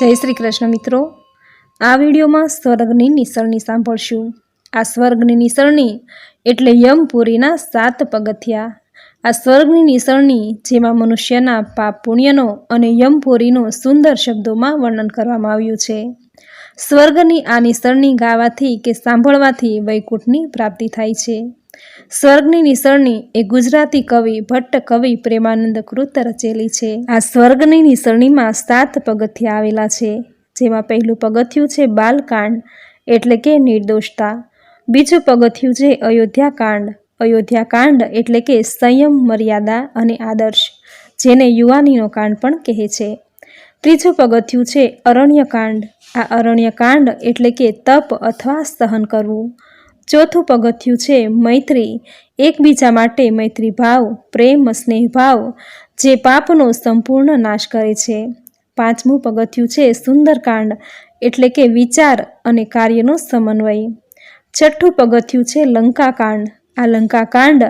જય શ્રી કૃષ્ણ મિત્રો. આ વિડીયોમાં સ્વર્ગની નિસરણી સાંભળશું. આ સ્વર્ગની નિસરણી એટલે યમપુરીના સાત પગથિયા. આ સ્વર્ગની નિસરણી જેમાં મનુષ્યના પાપ પુણ્યનો અને યમપુરીનો સુંદર શબ્દોમાં વર્ણન કરવામાં આવ્યું છે. સ્વર્ગની આ નિસરણી ગાવાથી કે સાંભળવાથી વૈકુંઠની પ્રાપ્તિ થાય છે. સ્વર્ગની નિસરણી એ ગુજરાતી કવિ, ભટ્ટ કવિ પ્રેમાનંદ કૃત રચેલી છે. આ સ્વર્ગની નિસરણીમાં સાત પગથિયા આવેલા છે, જેમાં પહેલું પગથિયું છે બાલકાંડ, એટલે કે નિર્દોષતા. બીજું પગથિયું છે અયોધ્યાકાંડ. અયોધ્યાકાંડ એટલે કે સંયમ, મર્યાદા અને આદર્શ, જેને યુવાનીનો કાંડ પણ કહે છે. ત્રીજું પગથિયું છે અરણ્યકાંડ. આ અરણ્યકાંડ એટલે કે તપ અથવા સહન કરવું. ચોથું પગથિયું છે મૈત્રી. એકબીજા માટે મૈત્રી ભાવ, પ્રેમ, સ્નેહ ભાવ, જે પાપનો સંપૂર્ણ નાશ કરે છે. પાંચમું પગથિયું છે સુંદરકાંડ, એટલે કે વિચાર અને કાર્યનો સમન્વય. છઠ્ઠું પગથિયું છે લંકાકાંડ. આ લંકાકાંડ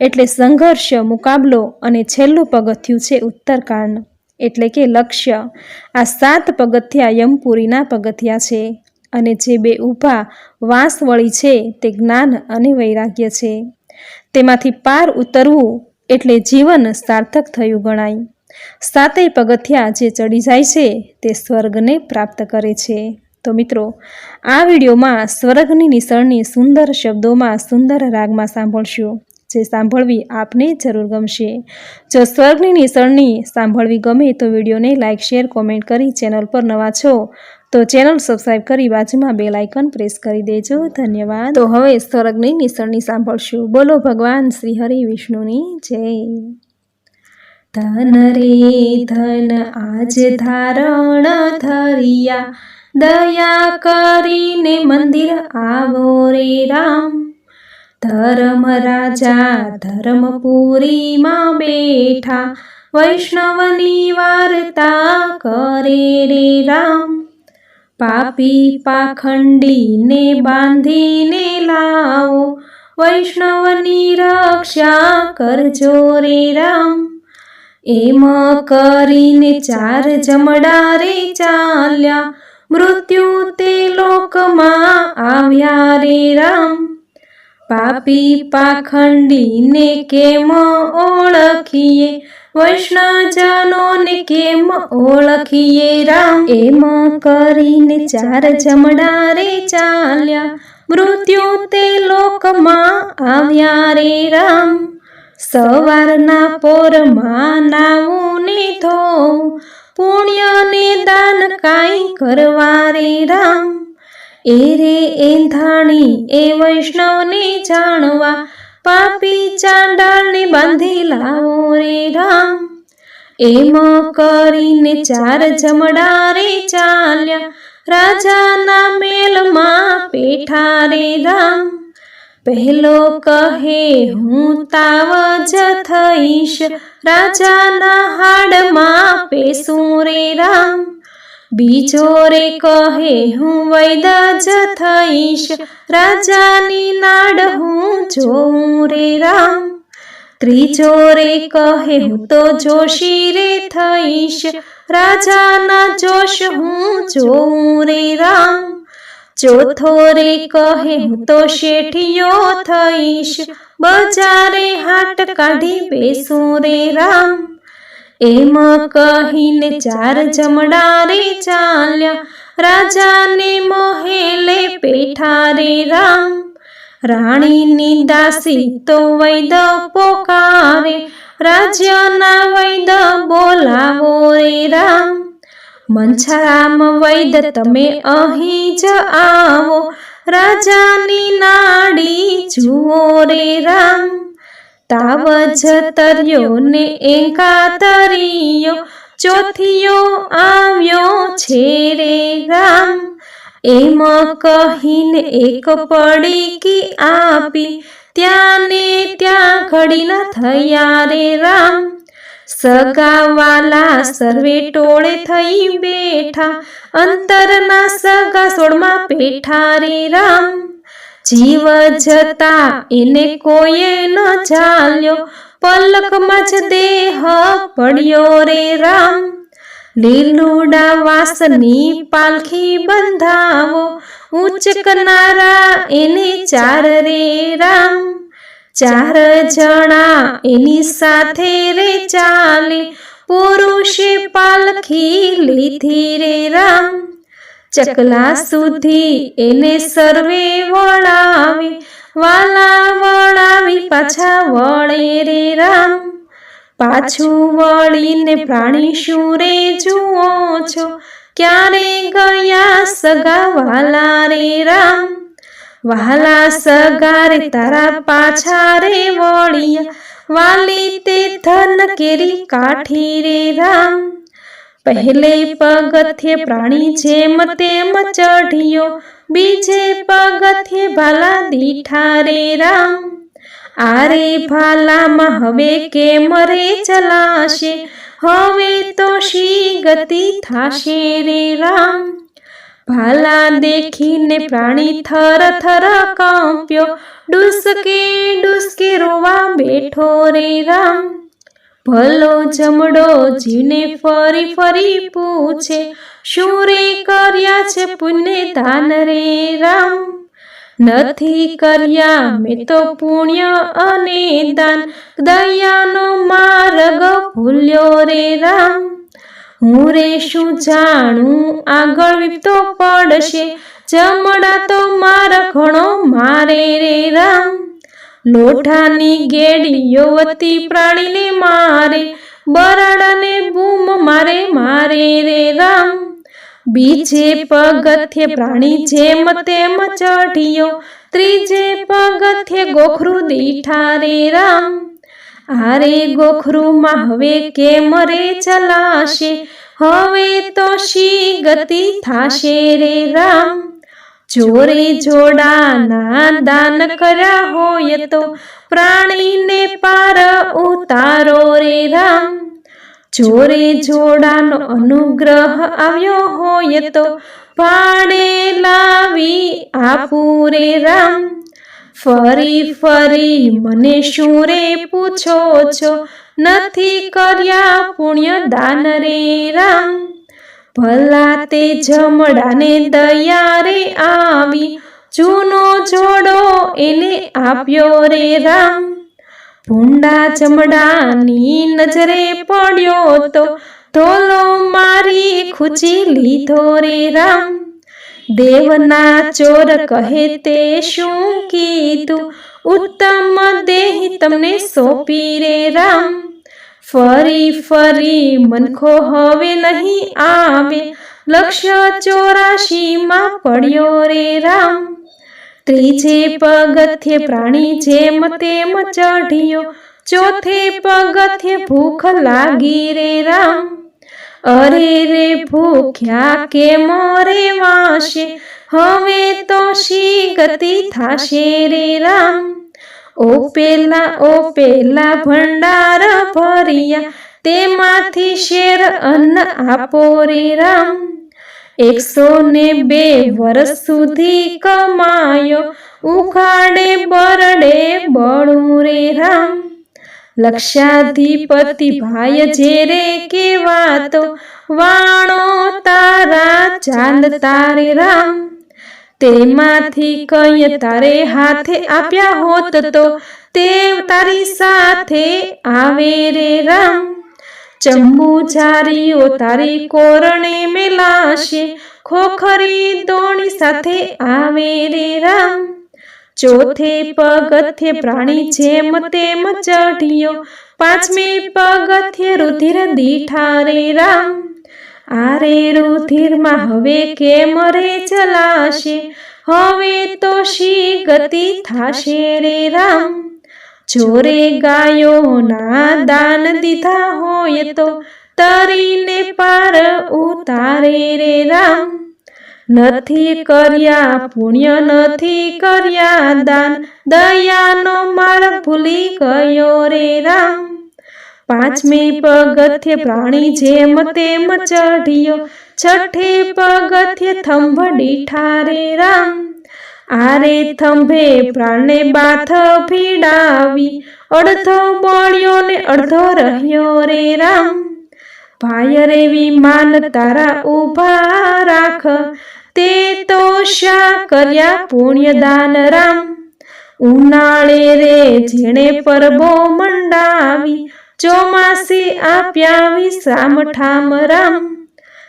એટલે સંઘર્ષ, મુકાબલો અને છેલ્લું પગથિયું છે ઉત્તરકાંડ, એટલે કે લક્ષ્ય. આ સાત પગથિયા યમપુરીના પગથિયા છે. અને જે બે ઊભા વાંસવળી છે તે જ્ઞાન અને વૈરાગ્ય છે. તેમાંથી પાર ઉતરવું એટલે જીવન સાર્થક થયું ગણાય. સાતેય પગથિયા જે ચડી જાય છે તે સ્વર્ગને પ્રાપ્ત કરે છે. તો મિત્રો, આ વિડીયોમાં સ્વર્ગની નિસરણી સુંદર શબ્દોમાં સુંદર રાગમાં સાંભળશું. જે સાંભળવી આપને જરૂર ગમશે. જો સ્વર્ગની નિસરણી સાંભળવી ગમે તો વિડીયોને લાઇક શેર, કોમેન્ટ કરી ચેનલ પર નવા છો તો ચેનલ સબસ્ક્રાઇબ કરી બાજુમાં બેલ આઇકન પ્રેસ કરી દેજો. ધન્યવાદ. તો હવે સ્વર્ગની નિસરણી સાંભળશું. બોલો ભગવાન શ્રી હરિ વિષ્ણુની જય. ધન રે ધન, આજ ધારણ ધરિયા. દયા કરીને મંદિર આવો રે રામ. ધર્મ રાજા ધર્મપુરીમાં બેઠા. વૈષ્ણવની વાર્તા કરે રે રામ. પાપી પાખંડીને બાંધીને લાવો. વૈષ્ણવની રક્ષા કરજો રે રામ. એમ કરીને ચાર જમડા રે ચાલ્યા. મૃત્યુ તે લોકમાં આવ્યા રે રામ. પાપી પાખંડીને કેમ ઓળખીએ? વૈષ્ણવજનોને કેમ ઓળખીએ રામ? એમ કરીને ચાર જમડા રે ચાલ્યા. મૃત્યુ તે લોકમાં આવ્યા રે રામ. સવારના પોરમાં નાવું ને ધોવું. પુણ્યને દાન કાંઈ કરવા રે રામ. એ રે એંધાણી એ વૈષ્ણવને જાણવા. પાપી ચાંડાળને બાંધી લાવો રે રામ એમ કરીને ચાર જમડા રે ચાલ્યા. રાજાના મેલમાં પેઠા રે રામ. પહેલો કહે, હું તાવ જ થઈશ. રાજાના હાડમાં પેસું રે રામ. બીજો રે કહે, હું વૈદાજ થઈશ, રાજાની નાડ હું જોઉં રે રામ. ત્રીજો રે કહે, હું તો જોશી રે થઈશ, રાજાના જોશ હું જોઉં રે રામ. ચોથો રે કહે, હું તો શેઠિયો થઈશ, બજારે હાટ કાઢી બેસું રે રામ. એમ કહીને ચાર જમડા રે ચાલ્યા. રાજાને મહેલે પેઠારે રામ. રાણીની દાસી તો વૈદ પોકારે. રાજ્યના વૈદ બોલાવો રે રામ. મંછારામ વૈદ, તમે અહીં જ આવો. રાજાની નાડી જુઓ રે રામ. તાવ જતર્યો ને એકાતરિયો, ચોથિયો આવ્યો છે રે રામ એમ કહીને એક પડીકી આપી ત્યાં ને ત્યાં ઘડીના થયા રે રામ. સગાવાલા સર્વે ટોળે થઈ બેઠા, અંતરના સગા સોળમાં પેઠા રે રામ. જીવ જતા એને કોઈએ ન ચાલ્યો પલકમાં જ દેહ પડ્યો રે રામ. લીલુડા વાસની પાલખી બંધાવો. ઉચ્ચ કનારા એને ચાર રે રામ. ચાર જણા એની સાથે રે ચાલે. પુરુષે પાલખી લીધી રે રામ. ચકલા સુધી એને સર્વે વળાવી વાલા વળાવી પાછા વળે રે રામ. પાછું વળીને પ્રાણી શું જુઓ છો? ક્યારે ગયા સગા વાલા રે રામ? વાલા સગા રે તારા પાછા રે વળિયા વાલી તે ધન કેરી કાઠી રે રામ. પહેલે પગથિયે પ્રાણી જેમ તેમ ચઢ્યો, બીજે પગથિયે ભાલા દીઠા રે રામ. આરે ભાલામાં હવે કેમ રે ચલાશે? હવે તો શી ગતિ થાશે રે રામ. ભાલા દેખીને પ્રાણી થર થર કાંપ્યો, ડુસકે ડુસકે રોવા બેઠો રે રામ. ભલો જમડો જીને ફરી ફરી પૂછે, શું રે કર્યા છે પુણ્ય દાન રે રામ? નથી કર્યા મેં તો પુણ્ય અને દાન, દયાનો માર્ગ ભૂલ્યો રે રામ. હું રે શું જાણું, આગળ વિપતો પડશે, જમડા તો મારા ઘણો મારે રે રામ. લોઢાની ગેડીઓ વતી પ્રાણીને મારે, બરાડાને બૂમ મારે મારે રે રામ. બીજે પગથે પ્રાણી જેમ તેમ ચઢિયો, ત્રીજે પગથે ગોખરું દીઠા રે રામ. આરે ગોખરુમાં હવે કેમ રે ચલાશે? હવે તો શી ગતિ થાશે રે રામ? જોરે જોડાના દાન કર્યા હોય તો પ્રાણીને પાર ઉતારો રે રામ. જોરે જોડાનો અનુગ્રહ આવ્યો હોય તો ભાડે લાવી આપું રે રામ. ફરી ફરી મને શું રે પૂછો છો, નથી કર્યા પુણ્ય દાન રે રામ. ભલા તે જમડાને દયારે આવી જૂનો જોડો એને આપ્યો રે રામ. ભૂંડા ચમડાની નજરે પડ્યો તો ધોલો મારી ખૂચી લીધો રે રામ. દેવના ચોર કહે તે શું કીધું? ઉત્તમ દેહ તમને સોંપી રે રામ. ફરી ફરી મનખો હવે નહીં આવે. લક્ષ્ય ચોરાશીમાં પડ્યો રે રામ. ત્રીજે પગથે પ્રાણી જેમ તેમ ચઢ્યો. ચોથે પગથિયે ભૂખ લાગી રે રામ. અરે રે ભૂખ્યા કે મોરે વાશે હવે તો શી ગતિ થાશે રે રામ. ઓ પેલા ઓ પેલા ભંડાર ભર્યા, તેમાંથી શેર અન્ન આપો રે રામ. એકસો ને બે વર્ષ સુધી કમાયો, ઉખાડે બરડે બળું રે રામ. લક્ષાધિપતિ ભાઈ જે રે કેવાતો વાણો તારા ચાંદ તારે રામ. તેમાંથી કઈ તારે હાથે આપ્યા હોત તો તે તારી સાથે આવે રે રામ. ચંબુચારીઓ તારી કોરણે મેલાશે, ખોખરી દોણી સાથે આવે રે રામ. ચોથે પગથે પ્રાણી જેમ તેમ ચઢ્યો, પાંચમે પગથે રુધિર દીઠા રે રામ. આરે રુધિરમાં હવે કેમ રે ચલાશે? હવે તો શી ગતિ થાશે રે રામ? જોરે ગાયોના દાન દીધા હોય તો તરીને પાર ઉતારે રે રામ. નથી કર્યા, પુણ્ય નથી કર્યા દાન, દયાનો માર્ગ ભૂલી ગયો રે રામ. પાંચમી પગથ્ય પ્રાણી જેમ તેમ ચઢ્યો, છઠ્ઠે પગથ્ય થંભ ઠારે રામ. આરે થંભે પ્રાણે બાથ ભીડાવી અડધો બોળ્યો ને અડધો રહ્યો રે રામ. ભાઈ રે વિમાન તારા ઊભા રાખ, તે તો શા કર્યા પુણ્યદાન રામ. ઉનાળે રે જેણે પરબો મંડાવી ચોમાસી આપ્યા વિશ્રામ ઠામ રામ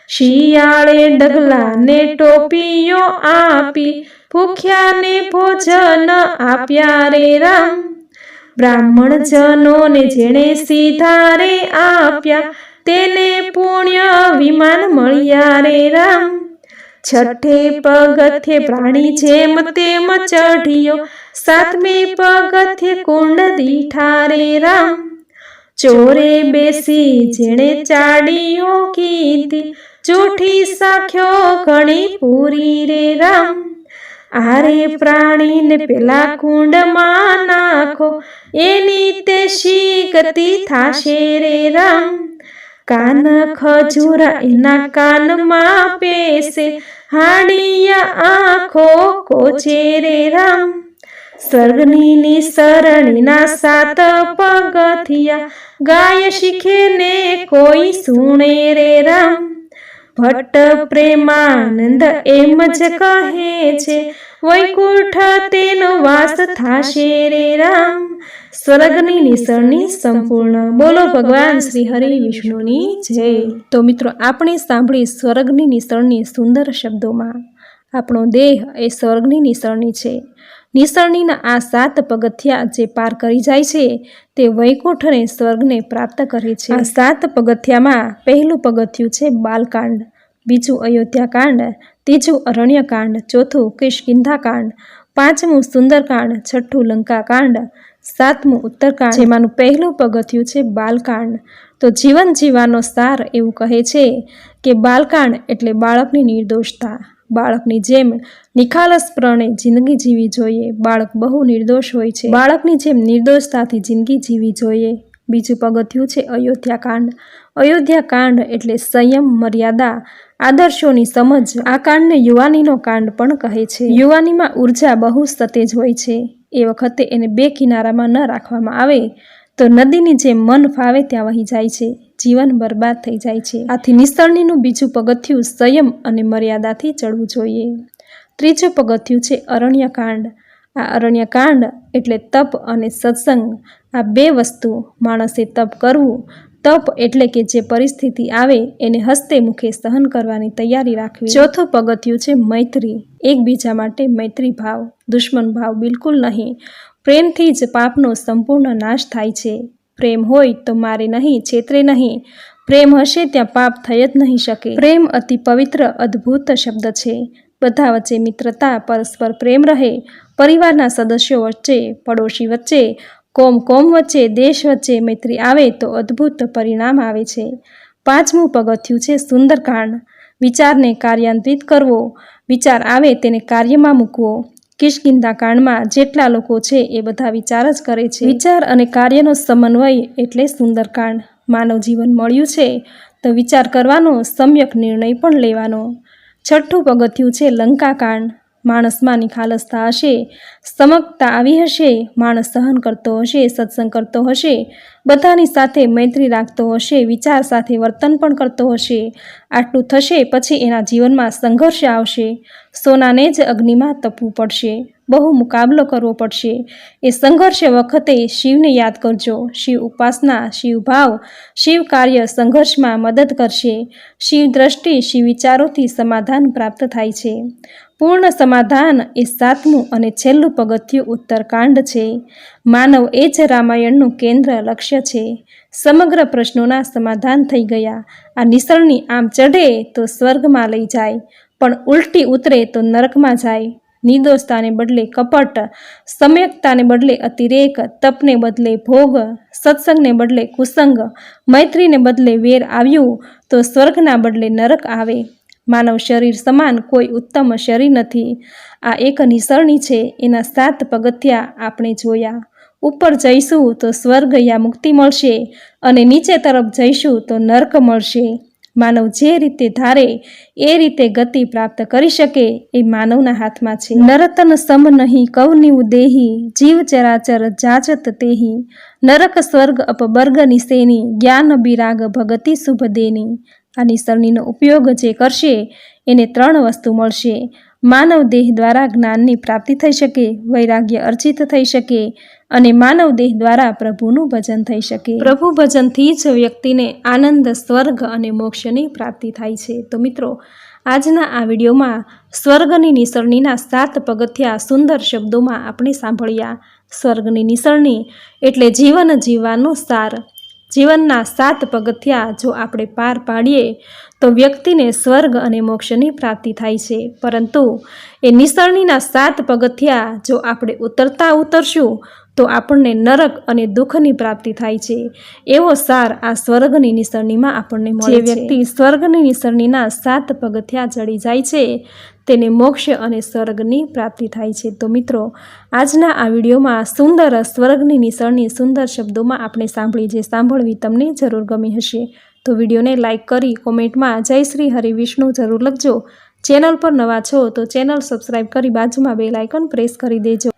શિયાળે ડગલા ને ટોપીઓ આપી, ભૂખ્યાને ભોજન આપ્યા રે રામ. બ્રાહ્મણ જનોને જેણે સીધા રે આપ્યા, તેને પુણ્ય વિમાન મળ્યા રે રામ. છઠ્ઠે પગથે પ્રાણી જેમ તેમ ચઢ્યો, સાતમે પગથે કુંડ દીઠા રે રામ. ચોરે બેસી જેણે ચાડીઓ કીધી જૂઠી સાખ્યો ઘણી પૂરી રે રામ. આરે પ્રાણીને પેલા કુંડમાં નાખો. એની તે શી ગતિ થાશે રે રામ? કાન ખજૂરા એના કાનમાં પેસે. હાડિયા આંખો કોચે રે રામ? સ્વર્ગની નિસરણીના સાત પગથિયા, ગાય શીખે ને કોઈ સુણે રે રામ. ભટ્ટ પ્રેમાનંદ એમ જ કહે છે, વૈકુંઠ તેનો વાસ થાશે રે રામ. સ્વર્ગની નિસરણી સંપૂર્ણ. બોલો ભગવાન શ્રી હરિ વિષ્ણુની જય. તો મિત્રો, આપણે સાંભળી સ્વર્ગની નિસરણી સુંદર શબ્દોમાં. આપણો દેહ એ સ્વર્ગની નિસરણી છે. નિસરણીના આ સાત પગથિયા જે પાર કરી જાય છે, તે વૈકુંઠ અને સ્વર્ગને પ્રાપ્ત કરે છે. આ સાત પગથિયામાં પહેલું પગથિયું છે બાલકાંડ, બીજું અયોધ્યાકાંડ, ત્રીજું અરણ્યકાંડ, ચોથું કિષ્કિંધાકાંડ, પાંચમું સુંદરકાંડ, છઠ્ઠું લંકાકાંડ, સાતમું ઉત્તરકાંડ. જેમાંનું પહેલું પગથિયું છે બાલકાંડ. તો જીવન જીવવાનો સાર એવું કહે છે કે બાલકાંડ એટલે બાળકની નિર્દોષતા. બાળકની જેમ નિખાલસપણે જિંદગી જીવી જોઈએ. બાળક બહુ નિર્દોષ હોય છે. બાળકની જેમ નિર્દોષતાથી જિંદગી જીવી જોઈએ. બીજું પગથિયું છે અયોધ્યાકાંડ. અયોધ્યાકાંડ એટલે સંયમ, મર્યાદા, આદર્શોની સમજ. આ કાંડને યુવાનીનો કાંડ પણ કહે છે. યુવાનીમાં ઊર્જા બહુ સતેજ હોય છે. એ વખતે એને બે કિનારામાં ન રાખવામાં આવે તો નદીની જેમ મન ફાવે ત્યાં વહી જાય છે. જીવન બરબાદ થઈ જાય છે. આથી નિસરણીનું બીજું પગથિયું સંયમ અને મર્યાદાથી ચડવું જોઈએ. ત્રીજું પગથિયું છે અરણ્યકાંડ. આ અરણ્યકાંડ એટલે તપ અને સત્સંગ. આ બે વસ્તુ માણસે તપ કરવું. તપ એટલે કે જે પરિસ્થિતિ આવે એને હસ્તે મુખે સહન કરવાની તૈયારી રાખવી. ચોથું પગથિયું છે મૈત્રી. એકબીજા માટે મૈત્રી ભાવ. દુશ્મન ભાવ બિલકુલ નહીં. પ્રેમથી જ પાપનો સંપૂર્ણ નાશ થાય છે. પ્રેમ હોય તો મારે નહીં, છેતરે નહીં. પ્રેમ હશે ત્યાં પાપ થઈ જ નહીં શકે. પ્રેમ અતિ પવિત્ર, અદ્ભુત શબ્દ છે. બધા વચ્ચે મિત્રતા, પરસ્પર પ્રેમ રહે. પરિવારના સદસ્યો વચ્ચે, પડોશી વચ્ચે, કોમ કોમ વચ્ચે, દેશ વચ્ચે મૈત્રી આવે તો અદ્ભુત પરિણામ આવે છે. પાંચમું પગથિયું છે સુંદરકાંડ. વિચારને કાર્યાન્વિત કરવો. વિચાર આવે તેને કાર્યમાં મૂકવો. કિષ્કિંધા કાંડમાં જેટલા લોકો છે એ બધા વિચાર જ કરે છે. વિચાર અને કાર્યનો સમન્વય એટલે સુંદરકાંડ માનવ જીવન મળ્યું છે તો વિચાર કરવાનો, સમ્યક નિર્ણય પણ લેવાનો. છઠ્ઠું પગથિયું છે લંકાકાંડ માણસમાં નિખાલસતા હશે, સમકતા આવી હશે, માણસ સહન કરતો હશે, સત્સંગ કરતો હશે, બધાની સાથે મૈત્રી રાખતો હશે, વિચાર સાથે વર્તન પણ કરતો હશે. આટલું થશે પછી એના જીવનમાં સંઘર્ષ આવશે. સોનાને જ અગ્નિમાં તપવું પડશે. બહુ મુકાબલો કરવો પડશે. એ સંઘર્ષ વખતે શિવને યાદ કરજો. શિવ ઉપાસના, શિવ ભાવ, શિવ કાર્ય સંઘર્ષમાં મદદ કરશે. શિવ દ્રષ્ટિ, શિવ વિચારોથી સમાધાન પ્રાપ્ત થાય છે. પૂર્ણ સમાધાન એ સાતમું અને છેલ્લું પગથિયું ઉત્તરકાંડ છે. માનવ એ જ રામાયણનું કેન્દ્ર લક્ષ્ય છે. સમગ્ર પ્રશ્નોના સમાધાન થઈ ગયા. આ નિસરણી આમ ચઢે તો સ્વર્ગમાં લઈ જાય, પણ ઉલટી ઉતરે તો નરકમાં જાય. નિર્દોષતાને બદલે કપટ, સમ્યકતાને બદલે અતિરેક, તપને બદલે ભોગ, સત્સંગને બદલે કુસંગ, મૈત્રીને બદલે વેર આવ્યું તો સ્વર્ગના બદલે નરક આવે. માનવ શરીર સમાન કોઈ ઉત્તમ શરીર નથી. આ એક નિસરણી છે. એના સાત પગથિયા આપણે જોયા. ઉપર જઈશું તો સ્વર્ગ યા મુક્તિ મળશે અને નીચે તરફ જઈશું તો નર્ક મળશે. માનવ જે રીતે ધારે, એ રીતે ગતિ પ્રાપ્ત કરી શકે એ માનવના હાથમાં છે. નરતન સમ નહીં કવનિવ દેહી, જીવ ચરાચર જાચત તેહી. નરક સ્વર્ગ અપબર્ગ નિસેની, જ્ઞાન બિરાગ ભગતિ શુભ દેની. આ નિસરણીનો ઉપયોગ જે કરશે, એને ત્રણ વસ્તુ મળશે. માનવ દેહ દ્વારા જ્ઞાનની પ્રાપ્તિ થઈ શકે, વૈરાગ્ય અર્જિત થઈ શકે અને માનવ દેહ દ્વારા પ્રભુનું ભજન થઈ શકે. પ્રભુ ભજનથી જ વ્યક્તિને આનંદ, સ્વર્ગ અને મોક્ષની પ્રાપ્તિ થાય છે. તો મિત્રો, આજના આ વિડીયોમાં સ્વર્ગની નિસરણીના સાત પગથિયા સુંદર શબ્દોમાં આપણે સાંભળ્યા. સ્વર્ગની નિસરણી એટલે જીવન જીવવાનું સાર. જીવનના સાત પગથિયા જો આપણે પાર પાડીએ, તો વ્યક્તિને સ્વર્ગ અને મોક્ષની પ્રાપ્તિ થાય છે. પરંતુ એ નિસરણીના સાત પગથિયા જો આપણે ઉતરતા ઉતરશું તો આપણને નરક અને દુઃખની પ્રાપ્તિ થાય છે. એવો સાર આ સ્વર્ગની નિસરણીમાં આપણને મળે જે વ્યક્તિ સ્વર્ગની નિસરણીના સાત પગથિયા ચડી જાય છે તેને મોક્ષ અને સ્વર્ગની પ્રાપ્તિ થાય છે. તો મિત્રો આજના આ વિડીયોમાં સુંદર સ્વર્ગની નિસરણી સુંદર શબ્દોમાં આપણે સાંભળી જે સાંભળવી તમને જરૂર ગમી હશે. તો વિડીયોને લાઇક કરી કોમેન્ટમાં જય શ્રી હરિ વિષ્ણુ જરૂર લખજો. ચેનલ પર નવા છો તો ચેનલ સબસ્ક્રાઇબ કરી બાજુમાં બે લાઇકન પ્રેસ કરી દેજો.